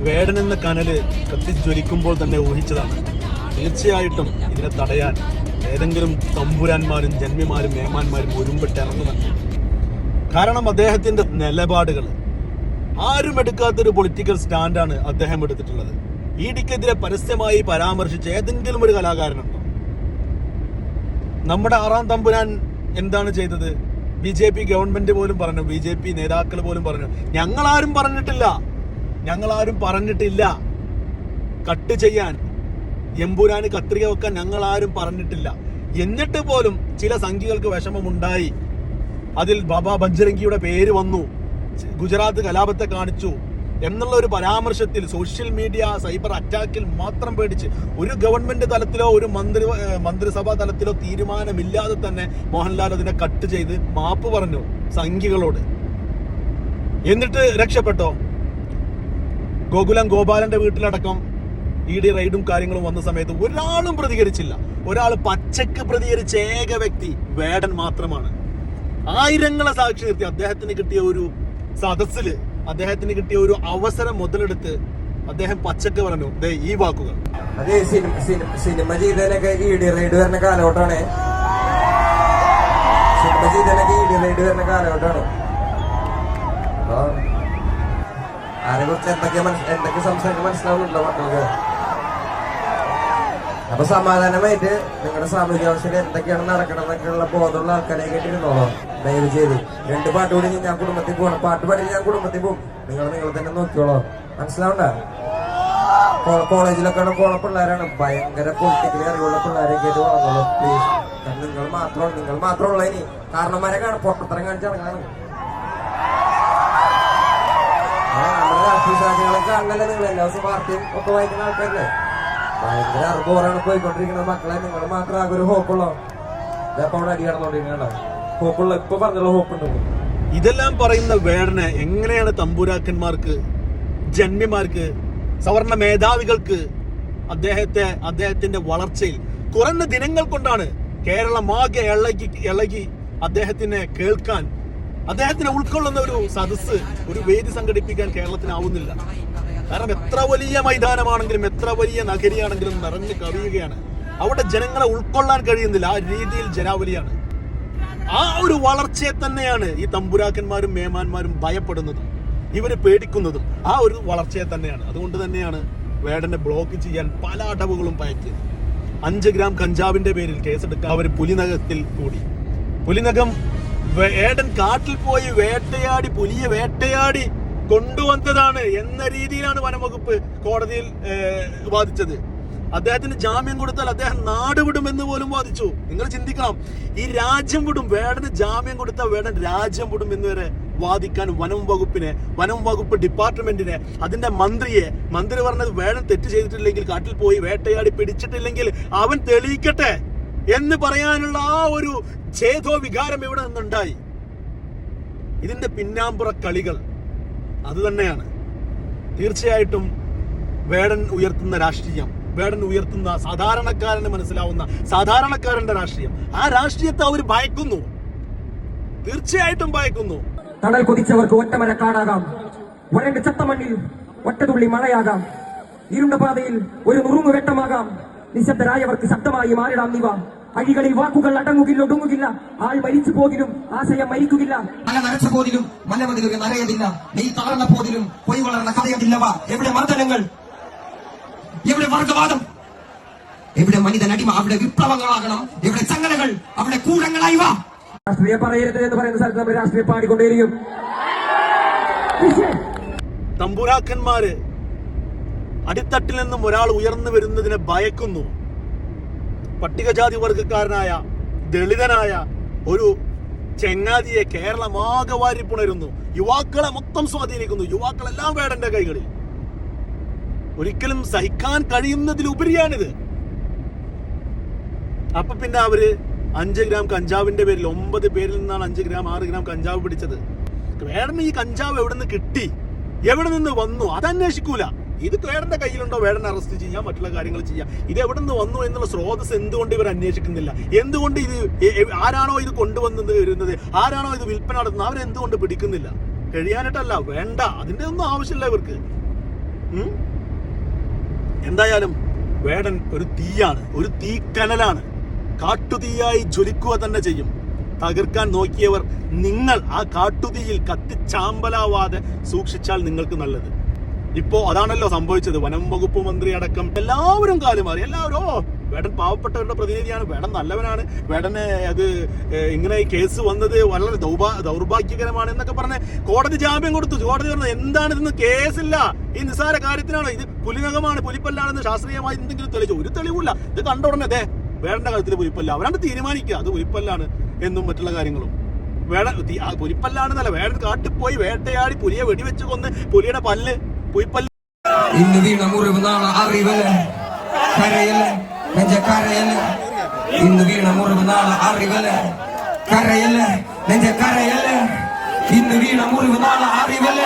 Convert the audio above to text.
വേടൻ എന്ന കനൽ കത്തിജ്വലിക്കുമ്പോൾ തന്നെ ഊഹിച്ചതാണ്. തീർച്ചയായിട്ടും ഇതിനെ തടയാൻ ഏതെങ്കിലും തമ്പുരാന്മാരും ജന്മിമാരും മേമാന്മാരും ഒരുമ്പെട്ട് ഇറങ്ങുമെന്ന്. കാരണം അദ്ദേഹത്തിന്റെ നിലപാടുകൾ. ആരും എടുക്കാത്തൊരു പൊളിറ്റിക്കൽ സ്റ്റാൻഡാണ് അദ്ദേഹം എടുത്തിട്ടുള്ളത്. ഇ ഡിക്കെതിരെ പരസ്യമായി പരാമർശിച്ച ഏതെങ്കിലും ഒരു കലാകാരനുണ്ടോ? നമ്മുടെ ആറാം തമ്പുരാൻ എന്താണ് ചെയ്തത്? ബി ജെ പി ഗവൺമെന്റ് പോലും പറഞ്ഞു ബി ജെ പി നേതാക്കൾ പോലും പറഞ്ഞു. ഞങ്ങളാരും പറഞ്ഞിട്ടില്ല. ഞങ്ങളാരും പറഞ്ഞിട്ടില്ല. കട്ട് ചെയ്യാൻ. എമ്പുരാന് കത്രിക വെക്കാൻ ഞങ്ങളാരും പറഞ്ഞിട്ടില്ല. എന്നിട്ട് പോലും ചില സംഖ്യകൾക്ക് വിഷമമുണ്ടായി. അതിൽ ബാബ ബജ്രംഗിയുടെ പേര് വന്നു. ഗുജറാത്ത് കലാപത്തെ കാണിച്ചു. എന്നുള്ള ഒരു പരാമർശത്തിൽ സോഷ്യൽ മീഡിയ സൈബർ അറ്റാക്കിൽ മാത്രം പേടിച്ച് ഒരു ഗവൺമെന്റ് തലത്തിലോ ഒരു മന്ത്രി മന്ത്രിസഭാ തലത്തിലോ തീരുമാനമില്ലാതെ തന്നെ മോഹൻലാൽ അതിനെ കട്ട് ചെയ്ത് മാപ്പ് പറഞ്ഞു സംഖ്യകളോട് എന്നിട്ട് രക്ഷപ്പെട്ടോ? ഗോകുലം ഗോപാലന്റെ വീട്ടിലടക്കം ഇ ഡി റൈഡും കാര്യങ്ങളും വന്ന സമയത്ത് ഒരാളും പ്രതികരിച്ചില്ല. ഒരാൾ പച്ചക്ക് പ്രതികരിച്ച ഏക വ്യക്തി വേടൻ മാത്രമാണ്. ആയിരങ്ങളെ സാക്ഷി നിർത്തി. അദ്ദേഹത്തിന് കിട്ടിയ ഒരു സദസ്സിൽ അദ്ദേഹത്തിന് കിട്ടിയ ഒരു അവസരം മുതലെടുത്ത് അദ്ദേഹം പച്ചക്ക് പറഞ്ഞു ദേ ഈ വാക്കുകൾ. അതേ സിനിമ ചെയ്തതിനൊക്കെ റൈഡ് വരുന്ന കാലഘട്ടമാണ്. സിനിമ ചെയ്തതിനൊക്കെ ഇ ഡി റൈഡ് വരുന്ന കാലഘട്ടമാണ്. ആരെ കുറിച്ച് എന്തൊക്കെ എന്തൊക്കെ സംസാരിക്കാൻ മനസ്സിലാവുന്നുണ്ടോ മക്കൾക്ക്? അപ്പൊ സമാധാനമായിട്ട് നിങ്ങളുടെ സാമൂഹിക അവസ്ഥയിൽ എന്തൊക്കെയാണ് നടക്കണമെന്നൊക്കെയുള്ള ബോധമുള്ള ആൾക്കാരെ കേട്ടിരുന്നോളോ ദയവ് ചെയ്ത്. രണ്ട് പാട്ട് കൂടി ഞാൻ കുടുംബത്തിൽ പോകണം പാട്ട് പാടി ഞാൻ കുടുംബത്തിൽ പോകും. നിങ്ങൾ നിങ്ങൾ തന്നെ നോക്കിയോളോ മനസ്സിലാവണ്ട? കോളേജിലൊക്കെ പോണ പിള്ളേരാണ്. ഭയങ്കര പൊളിറ്റിക്കലി അറിവുള്ള പിള്ളേരെ കേട്ട് വളർന്നോളൂ. പ്ലീസ് നിങ്ങൾ മാത്രം നിങ്ങൾ മാത്രമുള്ള ഇനി കാരണന്മാരെ കാണും. പൊട്ടത്തരം കാണിച്ച് ഇറങ്ങാണ് ആ, നമ്മുടെ രാഷ്ട്രീയ നിങ്ങൾ എല്ലാ ദിവസവും ഒക്കെ വായിക്കുന്ന ആൾക്കാരല്ലേ? ഭയങ്കര അറിവോറാണ് പോയിക്കൊണ്ടിരിക്കുന്നത് മക്കളെ. നിങ്ങൾ മാത്രം ആകെ ഒരു ഹോപ്പുള്ളോ? ഇതപ്പോ അവിടെ അടി കടന്നോണ്ടിരിക്കണ ഹോപ്പുള്ള ഇപ്പൊ പറഞ്ഞുള്ള ഹോപ്പുണ്ട് ഇതെല്ലാം പറയുന്ന വേടനെ എങ്ങനെയാണ് തമ്പുരാക്കന്മാർക്ക് ജന്മിമാർക്ക് സവർണ മേധാവികൾക്ക് അദ്ദേഹത്തെ അദ്ദേഹത്തിന്റെ വളർച്ചയിൽ കുറഞ്ഞ ദിനങ്ങൾ കൊണ്ടാണ് കേരളമാകെ ഇളകി ഇളകി അദ്ദേഹത്തിനെ കേൾക്കാൻ അദ്ദേഹത്തിനെ ഉൾക്കൊള്ളുന്ന ഒരു സദസ്സ് ഒരു വേദി സംഘടിപ്പിക്കാൻ കേരളത്തിനാവുന്നില്ല. കാരണം എത്ര വലിയ മൈതാനമാണെങ്കിലും എത്ര വലിയ നഗരിയാണെങ്കിലും നിറഞ്ഞു കവിയുകയാണ്. അവിടെ ജനങ്ങളെ ഉൾക്കൊള്ളാൻ കഴിയുന്നില്ല. ആ രീതിയിൽ ജനാവലിയാണ്. ആ ഒരു വളർച്ചയെ തന്നെയാണ് ഈ തമ്പുരാക്കന്മാരും മേമാന്മാരും ഭയപ്പെടുന്നതും ഇവർ പേടിക്കുന്നതും. ആ ഒരു വളർച്ചയെ തന്നെയാണ്. അതുകൊണ്ട് തന്നെയാണ് വേടനെ ബ്ലോക്ക് ചെയ്യാൻ പല അടവുകളും പയറ്റിയത്. അഞ്ച് ഗ്രാം കഞ്ചാവിന്റെ പേരിൽ കേസെടുക്കാൻ അവർ പുലിനകത്തിൽ കൂടി. പുലിനകം വേടൻ കാട്ടിൽ പോയി വേട്ടയാടി പുലിയെ വേട്ടയാടി കൊണ്ടുവന്നതാണ് എന്ന രീതിയിലാണ് വനംവകുപ്പ് കോടതിയിൽ വാദിച്ചത്. അദ്ദേഹത്തിന് ജാമ്യം കൊടുത്താൽ അദ്ദേഹം നാട് വിടുമെന്ന് പോലും വാദിച്ചു. നിങ്ങൾ ചിന്തിക്കണം ഈ രാജ്യം വിടും വേടന് ജാമ്യം കൊടുത്താൽ വേടൻ രാജ്യം വിടും എന്ന് വരെ വാദിക്കാൻ വനം വകുപ്പിനെ വനം വകുപ്പ് ഡിപ്പാർട്ട്മെന്റിനെ അതിന്റെ മന്ത്രിയെ മന്ത്രി പറഞ്ഞത് വേടൻ തെറ്റ് ചെയ്തിട്ടില്ലെങ്കിൽ കാട്ടിൽ പോയി വേട്ടയാടി പിടിച്ചിട്ടില്ലെങ്കിൽ അവൻ തെളിയിക്കട്ടെ. എന്ന് പറയാനുള്ള ആ ഒരു ഛേദോ വികാരം ഇവിടെ നിന്നുണ്ടായി? ഇതിന്റെ പിന്നാമ്പുറ കളികൾ അത് തന്നെയാണ് തീർച്ചയായിട്ടും വേടൻ ഉയർത്തുന്ന രാഷ്ട്രീയം വേടൻ ഉയർത്തുന്ന സാധാരണക്കാരന് മനസ്സിലാവുന്ന സാധാരണക്കാരന്റെ രാഷ്ട്രീയം. ആ രാഷ്ട്രീയത്തെ അവർ ഭയക്കുന്നു. തീർച്ചയായിട്ടും ഭയക്കുന്നു. തണൽ കുതിച്ചവർക്ക് ഒറ്റമര കാടാകാം. ഒരണ്ട് ചത്ത മണ്ണിൽ ഒറ്റതുള്ളി മഴയാകാം. ഇരുണ്ട പാതയിൽ ഒരു നുറുങ്ങു വെട്ടമാകാം. നിശബ്ദരായവർക്ക് ശബ്ദമായി മാറിടാം നിവ. അഴികളിൽ വാക്കുകൾ അടങ്ങുകില്ല ഒടുങ്ങുകില്ല. ആൾ മരിച്ചു പോകിലും ആശയം മരിക്കുകില്ല. മല നരച്ച പോതിലും മലമതിലൊരു നരയതില്ല നീ താഴ്ന്ന പോതിലും പൊയ് വളർന്ന കഥയതില്ലവ എവിടെ മർദ്ദനങ്ങൾ? എവിടെ വർഗവാദം? എവിടെ മനിതൻ അടിമ അവിടെ വിപ്ലവങ്ങളാകണം. എവിടെ ചങ്ങലകൾ? അവിടെ കൂടങ്ങളായി വാ. രാഷ്ട്രീയ പറയരുത് എന്ന് പറയുന്ന സ്ഥലത്ത് നമ്മൾ രാഷ്ട്രീയ പാടിക്കൊണ്ടേയിരിക്കും തമ്പുരാക്കന്മാര് അടിത്തട്ടിൽ നിന്നും ഒരാൾ ഉയർന്നു വരുന്നതിനെ ഭയക്കുന്നു. പട്ടികജാതി വർഗക്കാരനായ ദളിതനായ ഒരു ചെങ്ങാതിയെ കേരളമാകെ വാരി പുണരുന്നു. യുവാക്കളെ മൊത്തം സ്വാധീനിക്കുന്നു. യുവാക്കളെല്ലാം വേടന്റെ കൈകളിൽ. ഒരിക്കലും സഹിക്കാൻ കഴിയുന്നതിലുപരിയാണിത്. അപ്പൊ പിന്നെ അവർ അഞ്ച് ഗ്രാം കഞ്ചാവിന്റെ പേരിൽ ഒമ്പത് പേരിൽ നിന്നാണ് അഞ്ച് ഗ്രാം ആറ് ഗ്രാം കഞ്ചാവ് പിടിച്ചത്. വേടന് ഈ കഞ്ചാവ് എവിടെ നിന്ന് കിട്ടി? എവിടെ നിന്ന് വന്നു? അതന്വേഷിക്കൂല. ഇത് ക്ലേഡന്റെ കയ്യിലുണ്ടോ? വേടനെ അറസ്റ്റ് ചെയ്യാം മറ്റുള്ള കാര്യങ്ങൾ ചെയ്യാം. ഇത് എവിടെ നിന്ന് വന്നു എന്നുള്ള സ്രോതസ് എന്തുകൊണ്ട് ഇവർ അന്വേഷിക്കുന്നില്ല? എന്തുകൊണ്ട് ഇത് ആരാണോ ഇത് കൊണ്ടുവന്നത് വരുന്നത്? ആരാണോ ഇത് വിൽപ്പന നടത്തുന്നത്? അവരെന്തുകൊണ്ട് പിടിക്കുന്നില്ല? കഴിയാനായിട്ടല്ല വേണ്ട. അതിന്റെ ഒന്നും ആവശ്യമില്ല ഇവർക്ക്. എന്തായാലും വേടൻ ഒരു തീയാണ് ഒരു തീക്കനലാണ് കാട്ടുതീയായി ജ്വലിക്കുക തന്നെ ചെയ്യും. തകർക്കാൻ നോക്കിയവർ നിങ്ങൾ ആ കാട്ടുതീയിൽ കത്തിച്ചാമ്പലാവാതെ സൂക്ഷിച്ചാൽ നിങ്ങൾക്ക് നല്ലത്. ഇപ്പോ അതാണല്ലോ സംഭവിച്ചത്. വനം വകുപ്പ് മന്ത്രി അടക്കം എല്ലാവരും കാലുമാറി എല്ലാവരും ഓ വേടൻ പാവപ്പെട്ടവരുടെ പ്രതിനിധിയാണ്. വേടൻ നല്ലവനാണ്. വേടന് അത് ഇങ്ങനെ കേസ് വന്നത് വളരെ ദൗർഭാ ദൗർഭാഗ്യകരമാണ് എന്നൊക്കെ പറഞ്ഞ് കോടതി ജാമ്യം കൊടുത്തു. കോടതി പറഞ്ഞു എന്താണ് ഇതെന്ന് കേസില്ല. ഈ നിസ്സാര കാര്യത്തിനാണ്? ഇത് പുലിനകമാണ് പുലിപ്പല്ലാണെന്ന് ശാസ്ത്രീയമായി എന്തെങ്കിലും തെളിച്ചു ഒരു തെളിവില്ല ഇത് കണ്ട ഉടനെ അതെ വേടന്റെ കാര്യത്തിൽ പുലിപ്പല്ല. അവരാണ് തീരുമാനിക്കുക. അത് പുലിപ്പല്ലാണ് എന്നും മറ്റുള്ള കാര്യങ്ങളും. വേട പുലിപ്പല്ലാണെന്നല്ല. വേടൻ കാട്ടിപ്പോയി വേട്ടയാടി പുലിയെ വെടിവെച്ച് കൊന്ന് പുലിയുടെ പല്ല് போய் பல்லு இன்னும் வீணமுறிவு தான் அறிவல கரையல நெஞ்ச கரையல. இன்னும் வீணமுறிவு தான் அறிவல. கரையல நெஞ்ச கரையல. இன்னும் வீணமுறிவு தான் அறிவல.